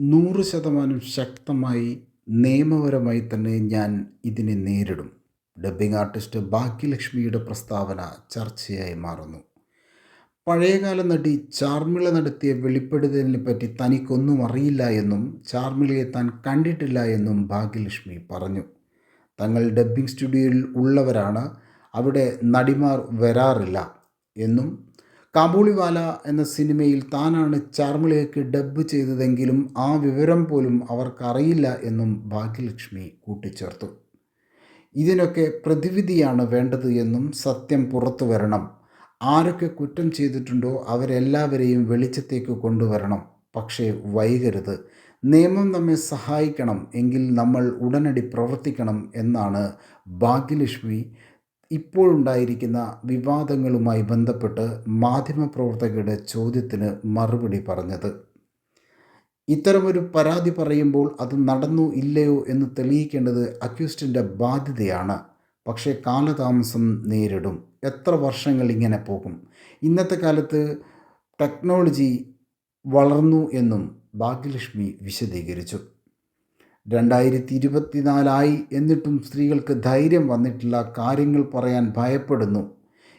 നൂറ് ശതമാനം ശക്തമായി നിയമപരമായി തന്നെ ഞാൻ ഇതിനെ നേരിടും. ഡബ്ബിംഗ് ആർട്ടിസ്റ്റ് ഭാഗ്യലക്ഷ്മിയുടെ പ്രസ്താവന ചർച്ചയായി മാറുന്നു. പഴയകാല നടി ചാർമിള നടത്തിയ വെളിപ്പെടുത്തലിനെ പറ്റി തനിക്കൊന്നും അറിയില്ല എന്നും ചാർമിളയെ താൻ കണ്ടിട്ടില്ല എന്നും ഭാഗ്യലക്ഷ്മി പറഞ്ഞു. തങ്ങൾ ഡബ്ബിംഗ് സ്റ്റുഡിയോയിൽ ഉള്ളവരാണ് അവിടെ നടിമാർ വരാറില്ല എന്നും കാബൂളിവാല എന്ന സിനിമയിൽ താനാണ് ചാർമിളയ്ക്ക് ഡബ്ബ് ചെയ്തതെങ്കിലും ആ വിവരം പോലും അവർക്കറിയില്ല എന്നും ഭാഗ്യലക്ഷ്മി കൂട്ടിച്ചേർത്തു. ഇതിനൊക്കെ പ്രതിവിധിയാണ് വേണ്ടത് എന്നും സത്യം പുറത്തു വരണം. ആരൊക്കെ കുറ്റം ചെയ്തിട്ടുണ്ടോ അവരെല്ലാവരെയും വെളിച്ചത്തേക്ക് കൊണ്ടുവരണം. പക്ഷേ വൈകരുത്. നിയമം നമ്മെ സഹായിക്കണം എങ്കിൽ നമ്മൾ ഉടനടി പ്രവർത്തിക്കണം എന്നാണ് ഭാഗ്യലക്ഷ്മി ഇപ്പോഴുണ്ടായിരിക്കുന്ന വിവാദങ്ങളുമായി ബന്ധപ്പെട്ട് മാധ്യമപ്രവർത്തകരുടെ ചോദ്യത്തിന് മറുപടി പറഞ്ഞത്. ഇത്തരമൊരു പരാതി പറയുമ്പോൾ അത് നടന്നു ഇല്ലയോ എന്ന് തെളിയിക്കേണ്ടത് അക്യൂസ്റ്റിന്റെ ബാധ്യതയാണ്. പക്ഷേ കാലതാമസം നേരിടും. എത്ര വർഷങ്ങൾ ഇങ്ങനെ പോകും? ഇന്നത്തെ കാലത്ത് ടെക്നോളജി വളർന്നു എന്നും ഭാഗ്യലക്ഷ്മി വിശദീകരിച്ചു. രണ്ടായിരത്തി ഇരുപത്തിനാലായി എന്നിട്ടും സ്ത്രീകൾക്ക് ധൈര്യം വന്നിട്ടില്ല കാര്യങ്ങൾ പറയാൻ ഭയപ്പെടുന്നു.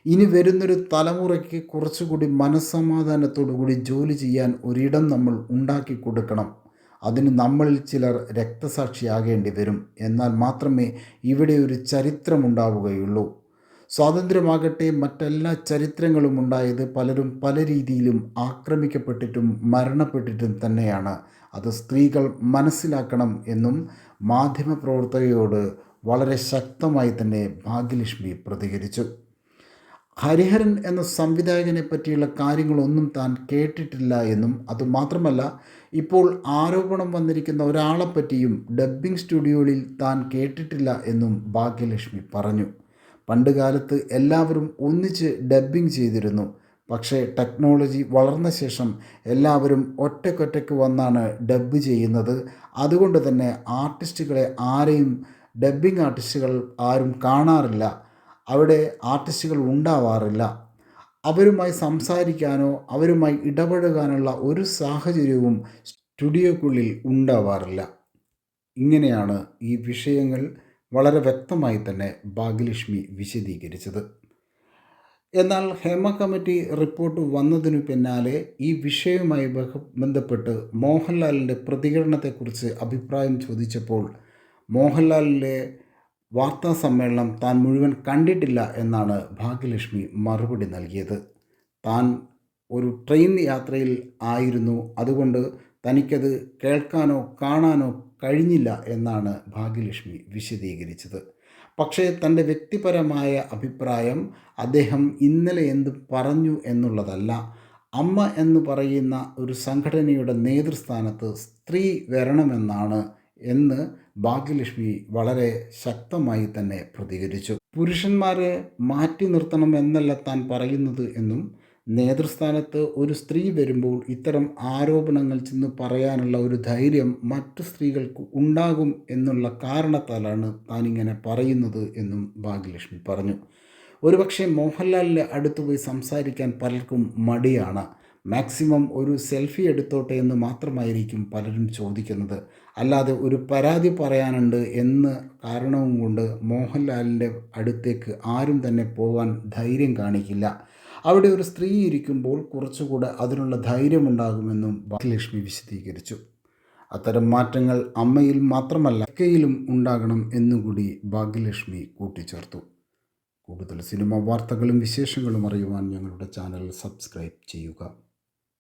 ഇനി വരുന്നൊരു തലമുറയ്ക്ക് കുറച്ചുകൂടി മനസ്സമാധാനത്തോടുകൂടി ജോലി ചെയ്യാൻ ഒരിടം നമ്മൾ ഉണ്ടാക്കി കൊടുക്കണം. അതിന് നമ്മളിൽ ചിലർ രക്തസാക്ഷിയാകേണ്ടി വരും. എന്നാൽ മാത്രമേ ഇവിടെ ഒരു ചരിത്രമുണ്ടാവുകയുള്ളൂ. സ്വാതന്ത്ര്യമാകട്ടെ മറ്റെല്ലാ ചരിത്രങ്ങളും ഉണ്ടായത് പലരും പല രീതിയിലും ആക്രമിക്കപ്പെട്ടിട്ടും മരണപ്പെട്ടിട്ടും തന്നെയാണ്. അത് സ്ത്രീകൾ മനസ്സിലാക്കണം എന്നും മാധ്യമപ്രവർത്തകയോട് വളരെ ശക്തമായി തന്നെ ഭാഗ്യലക്ഷ്മി പ്രതികരിച്ചു. ഹരിഹരൻ എന്ന സംവിധായകനെ പറ്റിയുള്ള കാര്യങ്ങളൊന്നും താൻ കേട്ടിട്ടില്ല എന്നും അതുമാത്രമല്ല ഇപ്പോൾ ആരോപണം വന്നിരിക്കുന്ന ഒരാളെപ്പറ്റിയും ഡബ്ബിംഗ് സ്റ്റുഡിയോയിൽ താൻ കേട്ടിട്ടില്ല എന്നും ഭാഗ്യലക്ഷ്മി പറഞ്ഞു. പണ്ട് കാലത്ത് എല്ലാവരും ഒന്നിച്ച് ഡബ്ബിംഗ് ചെയ്തിരുന്നു. പക്ഷേ ടെക്നോളജി വളർന്ന ശേഷം എല്ലാവരും ഒറ്റക്കൊറ്റയ്ക്ക് വന്നാണ് ഡബ്ബ് ചെയ്യുന്നത്. അതുകൊണ്ട് തന്നെ ആർട്ടിസ്റ്റുകളെ ആരെയും ഡബ്ബിംഗ് ആർട്ടിസ്റ്റുകൾ ആരും കാണാറില്ല. അവിടെ ആർട്ടിസ്റ്റുകൾ ഉണ്ടാവാറില്ല. അവരുമായി സംസാരിക്കാനോ അവരുമായി ഇടപഴകാനുള്ള ഒരു സാഹചര്യവും സ്റ്റുഡിയോക്കുള്ളിൽ ഉണ്ടാവാറില്ല. ഇങ്ങനെയാണ് ഈ വിഷയങ്ങൾ. വളരെ വ്യക്തമായി തന്നെ ഭാഗ്യലക്ഷ്മി വിശദീകരിച്ചത്. എന്നാൽ ഹേമ കമ്മിറ്റി റിപ്പോർട്ട് വന്നതിനു പിന്നാലെ ഈ വിഷയവുമായി ബന്ധപ്പെട്ട് മോഹൻലാലിന്റെ പ്രതികരണത്തെക്കുറിച്ച് അഭിപ്രായം ചോദിച്ചപ്പോൾ മോഹൻലാലിന്റെ വാർത്താ സമ്മേളനം താൻ മുഴുവൻ കണ്ടിട്ടില്ല എന്നാണ് ഭാഗ്യലക്ഷ്മി മറുപടി നൽകിയത്. താൻ ഒരു ട്രെയിൻ യാത്രയിൽ ആയിരുന്നു. അതുകൊണ്ട് തനിക്കത് കേൾക്കാനോ കാണാനോ കഴിഞ്ഞില്ല എന്നാണ് ഭാഗ്യലക്ഷ്മി വിശദീകരിച്ചത്. പക്ഷേ തന്റെ വ്യക്തിപരമായ അഭിപ്രായം അദ്ദേഹം ഇന്നലെ എന്ത് പറഞ്ഞു എന്നുള്ളതല്ല അമ്മ എന്ന് പറയുന്ന ഒരു സംഘടനയുടെ നേതൃസ്ഥാനത്ത് സ്ത്രീ വരണമെന്നാണ് എന്ന് ഭാഗ്യലക്ഷ്മി വളരെ ശക്തമായി തന്നെ പ്രതികരിച്ചു. പുരുഷന്മാരെ മാറ്റി നിർത്തണം എന്നല്ല താൻ പറയുന്നത് എന്നും നേതൃസ്ഥാനത്ത് ഒരു സ്ത്രീ വരുമ്പോൾ ഇത്തരം ആരോപണങ്ങൾ ചെന്ന് പറയാനുള്ള ഒരു ധൈര്യം മറ്റു സ്ത്രീകൾക്ക് ഉണ്ടാകും എന്നുള്ള കാരണത്താലാണ് താനിങ്ങനെ പറയുന്നത് എന്നും ഭാഗ്യലക്ഷ്മി പറഞ്ഞു. ഒരുപക്ഷെ മോഹൻലാലിന്റെ അടുത്ത് പോയി സംസാരിക്കാൻ പലർക്കും മടിയാണ്. മാക്സിമം ഒരു സെൽഫി എടുത്തോട്ടെ എന്ന് മാത്രമായിരിക്കും പലരും ചോദിക്കുന്നത്. അല്ലാതെ ഒരു പരാതി പറയാനുണ്ട് എന്ന് കാരണവും കൊണ്ട് മോഹൻലാലിന്റെ അടുത്തേക്ക് ആരും തന്നെ പോകാൻ ധൈര്യം കാണിക്കില്ല. അവിടെ ഒരു സ്ത്രീ ഇരിക്കുമ്പോൾ കുറച്ചുകൂടെ അതിനുള്ള ധൈര്യമുണ്ടാകുമെന്നും ഭാഗ്യലക്ഷ്മി വിശദീകരിച്ചു. അത്തരം മാറ്റങ്ങൾ അമ്മയിൽ മാത്രമല്ല അക്കയിലും ഉണ്ടാകണം എന്നുകൂടി ഭാഗ്യലക്ഷ്മി കൂട്ടിച്ചേർത്തു. കൂടുതൽ സിനിമ വാർത്തകളും വിശേഷങ്ങളും അറിയുവാൻ ഞങ്ങളുടെ ചാനൽ സബ്സ്ക്രൈബ് ചെയ്യുക.